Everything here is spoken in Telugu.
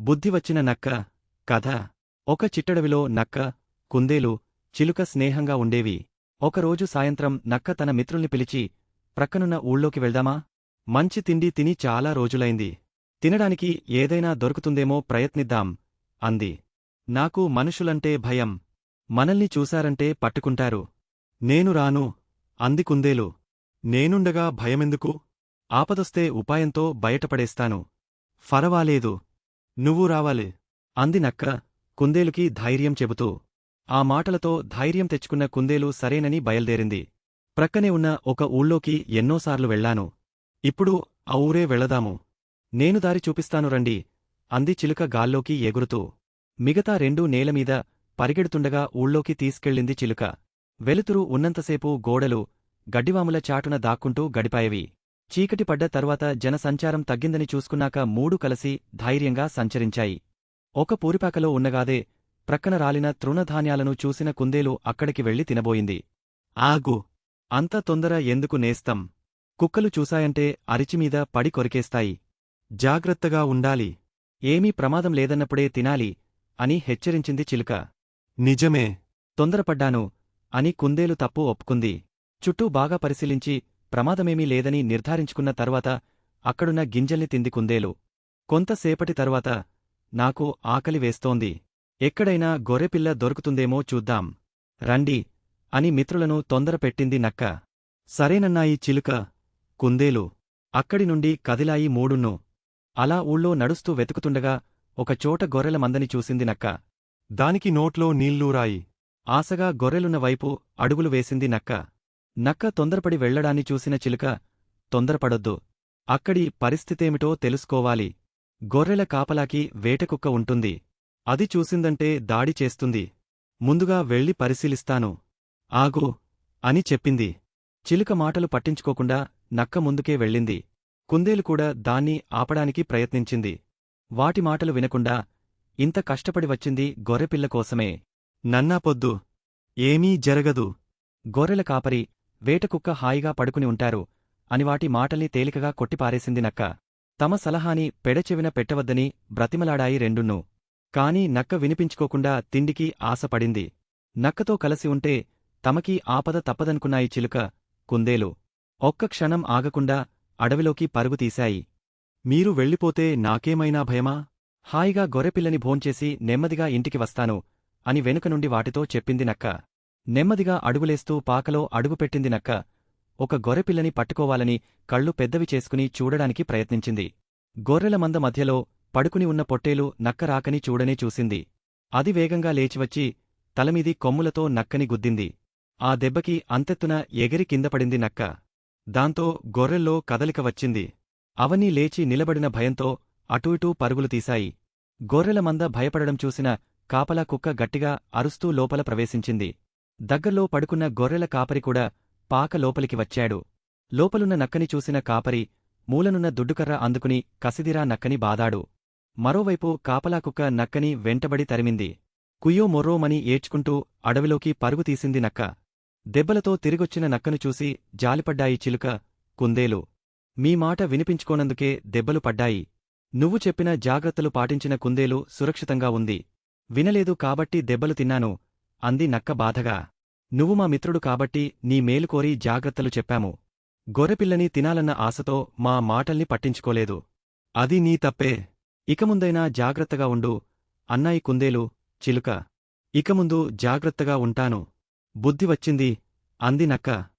బుద్ధి వచ్చిన నక్క కథ. ఒక చిట్టడవిలో నక్క కుందేలు చిలుక స్నేహంగా ఉండేవి. ఒకరోజు సాయంత్రం నక్క తన మిత్రుల్ని పిలిచి ప్రక్కనున్న ఊళ్ళోకి వెళ్దామా? మంచి తిండి తిని చాలా రోజులైంది. తినడానికి ఏదైనా దొరుకుతుందేమో ప్రయత్నిద్దాం అంది. నాకు మనుషులంటే భయం. మనల్ని చూశారంటే పట్టుకుంటారు. నేను రాను అంది కుందేలు. నేనుండగా భయమెందుకు? ఆపదొస్తే ఉపాయంతో బయటపడేస్తాను. ఫరవాలేదు. నువ్వు రావాలి. అంది నక్క కుందేలుకి ధైర్యం చెబుతూ. ఆ మాటలతో ధైర్యం తెచ్చుకున్న కుందేలు సరేనని బయల్దేరింది. ప్రక్కనే ఉన్న ఒక ఊళ్ళోకి ఎన్నోసార్లు వెళ్ళాను ఇప్పుడు ఆ ఊరే వెళదాము. నేను దారి చూపిస్తాను రండి. అంది చిలుక గాల్లోకి ఎగురుతూ. మిగతా రెండూ నేలమీద పరిగెడుతుండగా ఊళ్ళోకి తీసుకెళ్ళింది చిలుక. వెలుతురు ఉన్నంతసేపు గోడలు గడ్డివాముల చాటున దాక్కుంటూ గడిపాయవి. చీకటి పడ్డ తర్వాత జనసంచారం తగ్గిందని చూసుకున్నాక మూడు కలిసి ధైర్యంగా సంచరించాయి. ఒక పూరిపాకలో ఉన్నగాదే ప్రక్కన రాలిన తృణధాన్యాలను చూసిన కుందేలు అక్కడికి వెళ్ళి తినబోయింది. ఆగు! అంత తొందర ఎందుకు నేస్తం? కుక్కలు చూశాయంటే అరిచిమీద పడి కొరికేస్తాయి. జాగ్రత్తగా ఉండాలి. ఏమీ ప్రమాదం లేదన్నప్పుడే తినాలి అని హెచ్చరించింది చిలుక. నిజమే. తొందరపడ్డాను అని కుందేలు తప్పు ఒప్పుకుంది. చుట్టూ బాగా పరిశీలించి ప్రమాదమేమీ లేదని నిర్ధారించుకున్న తర్వాత అక్కడున్న గింజల్ని తింది కుందేలు. కొంతసేపటి తరువాత నాకు ఆకలి వేస్తోంది. ఎక్కడైనా గొర్రెపిల్ల దొరుకుతుందేమో చూద్దాం. రండి అని మిత్రులను తొందరపెట్టింది నక్క. సరేనన్నాయి చిలుక కుందేలు. అక్కడి నుండి కదిలాయి మూడున్ను. అలా ఊళ్ళో నడుస్తూ వెతుకుతుండగా ఒకచోట గొర్రెల మందని చూసింది నక్క. దానికి నోట్లో నీళ్ళూరాయి. ఆశగా గొర్రెలున్న వైపు అడుగులు వేసింది నక్క. నక్క తొందరపడి వెళ్ళడాన్ని చూసిన చిలుక తొందరపడొద్దు. అక్కడి పరిస్థితేమిటో తెలుసుకోవాలి. గొర్రెల కాపలాకి వేటకుక్క ఉంటుంది. అది చూసిందంటే దాడి చేస్తుంది. ముందుగా వెళ్ళి పరిశీలిస్తాను. ఆగు అని చెప్పింది. చిలుక మాటలు పట్టించుకోకుండా నక్క ముందుకే వెళ్ళింది. కుందేలు కూడా దాన్ని ఆపడానికి ప్రయత్నించింది. వాటి మాటలు వినకుండా ఇంత కష్టపడి వచ్చింది గొర్రెపిల్ల కోసమే. నన్నా పొద్దు. ఏమీ జరగదు. గొర్రెల కాపరి వేటకుక్క హాయిగా పడుకుని ఉంటారు. అని వాటి మాటల్ని తేలికగా కొట్టిపారేసింది నక్క. తమ సలహాని పెడచెవిన పెట్టవద్దని బ్రతిమలాడాయి రెండున్నూ. కాని నక్క వినిపించుకోకుండా తిండికి ఆశపడింది. నక్కతో కలసి ఉంటే తమకీ ఆపద తప్పదనుకున్నాయి చిలుక కుందేలు. ఒక్క క్షణం ఆగకుండా అడవిలోకి పరుగు తీశాయి. మీరు వెళ్ళిపోతే నాకేమైనా భయమా? హాయిగా గొర్రెపిల్లని భోంచేసి నెమ్మదిగా ఇంటికి వస్తాను అని వెనుక నుండి వాటితో చెప్పింది నక్క. నెమ్మదిగా అడుగులేస్తూ పాకలో అడుగుపెట్టింది నక్క. ఒక గొర్రెపిల్లని పట్టుకోవాలని కళ్ళు పెద్దవి చేసుకుని చూడడానికి ప్రయత్నించింది. గొర్రెల మంద మధ్యలో పడుకుని ఉన్న పొట్టేలు నక్క రాకని చూడనే చూసింది. అది వేగంగా లేచివచ్చి తలమీది కొమ్ములతో నక్కని గుద్దింది. ఆ దెబ్బకి అంతెత్తున ఎగిరి కిందపడింది నక్క. దాంతో గొర్రెల్లో కదలిక వచ్చింది. అవన్నీ లేచి నిలబడిన భయంతో అటూ ఇటూ పరుగులు తీశాయి. గొర్రెల మంద భయపడడం చూసిన కాపలా కుక్క గట్టిగా అరుస్తూ లోపల ప్రవేశించింది. దగ్గర్లో పడుకున్న గొర్రెల కాపరి కూడా పాక లోపలికి వచ్చాడు. లోపలున్న నక్కని చూసిన కాపరి మూలనున్న దుడ్డుకర్ర అందుకుని కసిదిరా నక్కని బాదాడు. మరోవైపు కాపలాకుక్క నక్కని వెంటబడి తరిమింది. కుయ్యో మొర్రోమని ఏడ్చుకుంటూ అడవిలోకి పరుగు తీసింది నక్క. దెబ్బలతో తిరిగొచ్చిన నక్కను చూసి జాలిపడ్డాయి చిలుక కుందేలు. మీ మాట వినిపించుకోనందుకే దెబ్బలు పడ్డాయి. నువ్వు చెప్పిన జాగ్రత్తలు పాటించిన కుందేలు సురక్షితంగా ఉంది. వినలేదు కాబట్టి దెబ్బలు తిన్నాను. అంది నక్క బాధగా. నువ్వు మా మిత్రుడు కాబట్టి నీ మేలు కోరి జాగ్రత్తలు చెప్పాము. గొర్రెపిల్లని తినాలన్న ఆశతో మా మాటల్ని పట్టించుకోలేదు. అది నీ తప్పే. ఇక ముందైనా జాగ్రత్తగా ఉండు. అన్నాయి కుందేలు చిలుక. ఇక ముందు జాగ్రత్తగా ఉంటాను. బుద్ధి వచ్చింది. అంది నక్క.